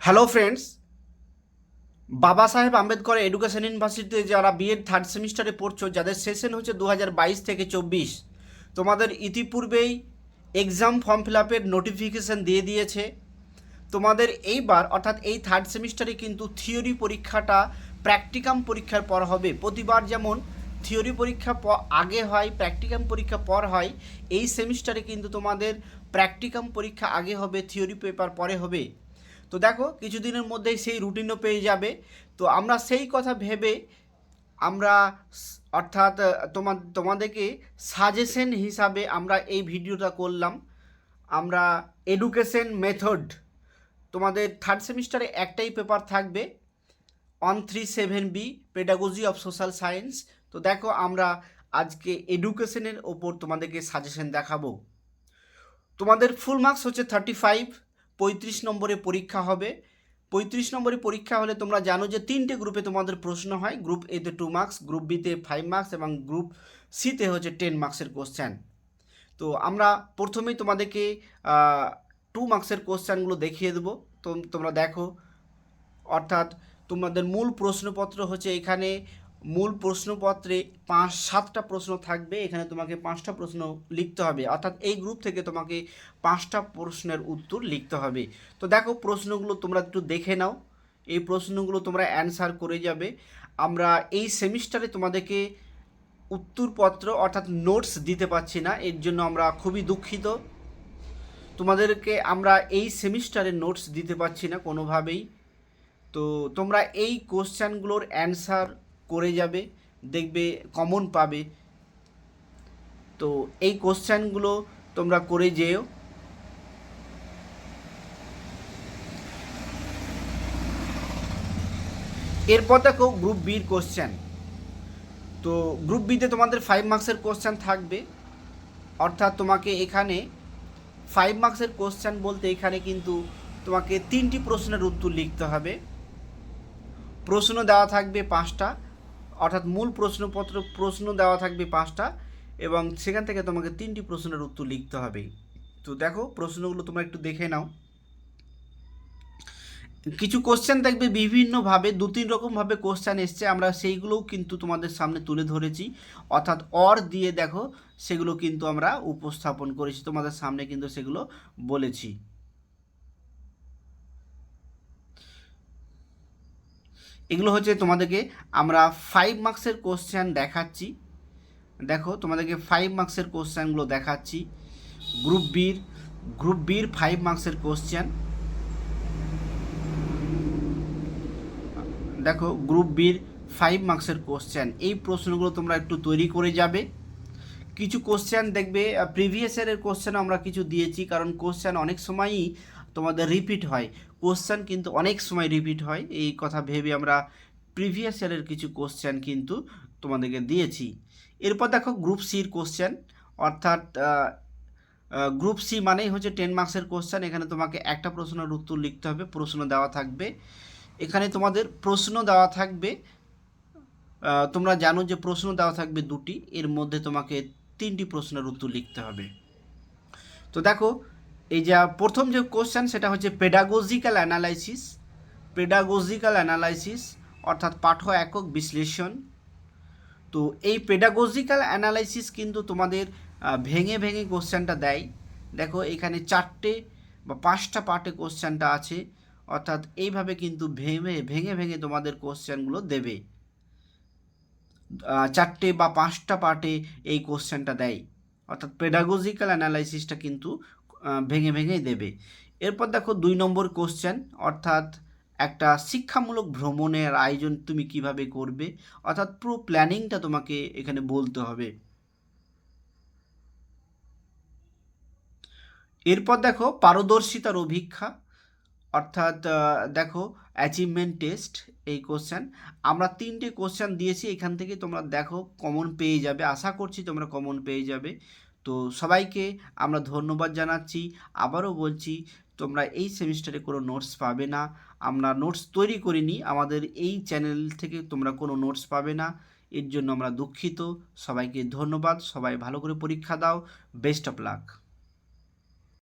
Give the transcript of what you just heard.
Hello friends বাবা সাহেব Ambedkar education ইউনিভার্সিটিতে যারা বিএড থার্ড সেমিস্টারে পড়ছো, যাদের সেশন হচ্ছে দু থেকে চব্বিশ, তোমাদের ইতিপূর্বেই এক্সাম ফর্ম ফিল আপের নোটিফিকেশান দিয়ে দিয়েছে। তোমাদের এইবার, অর্থাৎ এই থার্ড সেমিস্টারে কিন্তু থিওরি পরীক্ষাটা প্র্যাকটিকাম পরীক্ষার পর হবে। প্রতিবার যেমন থিওরি পরীক্ষা আগে হয় প্র্যাকটিকাম পরীক্ষা পর হয়, এই সেমিস্টারে কিন্তু তোমাদের প্র্যাকটিকাম পরীক্ষা আগে হবে থিওরি পেপার পরে হবে। তো দেখো, কিছুদিনের মধ্যেই সেই রুটিনও পেয়ে যাবে। তো আমরা সেই কথা ভেবে আমরা অর্থাৎ তোমার তোমাদেরকে সাজেশন হিসাবে আমরা এই ভিডিওটা করলাম। আমরা এডুকেশন মেথড তোমাদের থার্ড সেমিস্টারে একটাই পেপার থাকবে on three seven B pedagogy of social science তো দেখো, আমরা আজকে এডুকেশনের ওপর তোমাদেরকে সাজেশন দেখাবো। তোমাদের ফুল মার্কস হচ্ছে থার্টি ফাইভ পঁয়ত্রিশ নম্বরে পরীক্ষা হবে। পঁয়ত্রিশ নম্বরে পরীক্ষা হলে তোমরা জানো যে তিনটে গ্রুপে তোমাদের প্রশ্ন হয়। গ্রুপ এতে টু মার্কস গ্রুপ বিতে ফাইভ মার্কস এবং গ্রুপ সিতে হচ্ছে টেন মার্কসের কোশ্চেন তো আমরা প্রথমেই তোমাদেরকে টু মার্কসের কোশ্চেনগুলো দেখিয়ে দেবো। তো তোমরা দেখো, অর্থাৎ তোমাদের মূল প্রশ্নপত্র হচ্ছে এখানে মূল প্রশ্নপত্রে পাঁচ, সাতটা প্রশ্ন থাকবে। এখানে তোমাকে পাঁচটা প্রশ্ন লিখতে হবে। অর্থাৎ এই গ্রুপ থেকে তোমাকে পাঁচটা প্রশ্নের উত্তর লিখতে হবে। তো দেখো, প্রশ্নগুলো তোমরা একটু দেখে নাও। এই প্রশ্নগুলো তোমরা অ্যান্সার করে যাবে। আমরা এই সেমিস্টারে তোমাদেরকে উত্তরপত্র অর্থাৎ নোটস দিতে পারছি না। এর জন্য আমরা খুবই দুঃখিত। তোমাদেরকে আমরা এই সেমিস্টারে নোটস দিতে পারছি না কোনোভাবেই। তো তোমরা এই কোশ্চেনগুলোর অ্যান্সার করে যাবে, দেখবে কমন পাবে। তো এই কোশ্চেনগুলো তোমরা করে যেও। এরপর দেখো গ্রুপ বির কোশ্চেন তো গ্রুপ বিতে তোমাদের ফাইভ মার্কসের কোশ্চেন থাকবে। অর্থাৎ তোমাকে এখানে ফাইভ মার্কসের কোশ্চেন বলতে এখানে কিন্তু তোমাকে তিনটি প্রশ্নের উত্তর লিখতে হবে। প্রশ্ন দেওয়া থাকবে পাঁচটা। অর্থাৎ মূল প্রশ্নপত্র, প্রশ্ন দেওয়া থাকবে পাঁচটা এবং সেখান থেকে তোমাকে তিনটি প্রশ্নের উত্তর লিখতে হবে। তো দেখো, প্রশ্নগুলো তোমরা একটু দেখে নাও। কিছু কোশ্চেন দেখবে বিভিন্নভাবে, দু তিন রকমভাবে কোশ্চেন এসছে, আমরা সেইগুলোও কিন্তু তোমাদের সামনে তুলে ধরেছি। অর্থাৎ অর দিয়ে দেখো, সেগুলো কিন্তু আমরা উপস্থাপন করেছি, তোমাদের সামনে কিন্তু সেগুলো বলেছি। এগুলো হচ্ছে তোমাদেরকে আমরা ফাইভ মার্কসের কোশ্চেন দেখাচ্ছি। দেখো, তোমাদেরকে ফাইভ মার্কসের কোশ্চেনগুলো দেখাচ্ছি। গ্রুপ বির গ্রুপ বির ফাইভ মার্কসের কোশ্চেন দেখো গ্রুপ বির ফাইভ মার্কসের কোশ্চেন এই প্রশ্নগুলো তোমরা একটু তৈরি করে যাবে। কিছু কোশ্চেন দেখবে প্রিভিয়াস ইয়ারের কোশ্চেন আমরা কিছু দিয়েছি, কারণ কোশ্চেন অনেক সময়ই তোমাদের রিপিট হয়। কোশ্চেন কিন্তু অনেক সময় রিপিট হয়। এই কথা ভেবে আমরা প্রিভিয়াস ইয়ারের কিছু কোশ্চেন কিন্তু তোমাদেরকে দিয়েছি। এরপর দেখো গ্রুপ সির কোশ্চেন অর্থাৎ গ্রুপ সি মানেই হচ্ছে টেন মার্কসের কোশ্চেন এখানে তোমাকে একটা প্রশ্নের উত্তর লিখতে হবে, প্রশ্ন দেওয়া থাকবে। এখানে তোমাদের প্রশ্ন দেওয়া থাকবে তোমরা জানো যে প্রশ্ন দেওয়া থাকবে দুটি, এর মধ্যে তোমাকে তিনটি প্রশ্নের উত্তর লিখতে হবে। তো দেখো এই যা প্রথম যে কোশ্চেন সেটা হচ্ছে পেডাগোজিক্যাল অ্যানালাইসিস পেডাগোজিক্যাল অ্যানালাইসিস অর্থাৎ পাঠ্য একক বিশ্লেষণ। তো এই পেডাগোজিক্যাল অ্যানালাইসিস কিন্তু তোমাদের ভেঙে ভেঙে কোশ্চেনটা দেয়। দেখো এখানে চারটে বা পাঁচটা পার্টে কোশ্চেনটা আছে, অর্থাৎ এইভাবে কিন্তু ভেঙে ভেঙে ভেঙে তোমাদের কোশ্চেনগুলো দেবে। চারটে বা পাঁচটা পার্টে এই কোশ্চেনটা দেয়। অর্থাৎ পেডাগোজিক্যাল অ্যানালাইসিসটা কিন্তু ভেঙে ভেঙেই দেবে। এরপর দেখো দুই নম্বর কোশ্চেন অর্থাৎ একটা শিক্ষামূলক ভ্রমণের আয়োজন তুমি কীভাবে করবে? অর্থাৎ পুরো প্ল্যানিংটা তোমাকে এখানে বলতে হবে। এরপর দেখো পারদর্শিতার অভিক্ষা, অর্থাৎ দেখো অ্যাচিভমেন্ট টেস্ট এই কোশ্চেন আমরা তিনটে কোশ্চেন দিয়েছি, এখান থেকে তোমরা দেখো কমন পেয়ে যাবে। আশা করছি তোমরা কমন পেয়ে যাবে। তো সবাইকে আমরা ধন্যবাদ জানাচ্ছি। আবারও বলছি, তোমরা এই সেমিস্টারে কোনো নোটস পাবে না। আমরা নোটস তৈরি করিনি, আমাদের এই চ্যানেল থেকে তোমরা কোনো নোটস পাবে না। এর জন্য আমরা দুঃখিত। সবাইকে ধন্যবাদ। সবাই ভালো করে পরীক্ষা দাও। Best of luck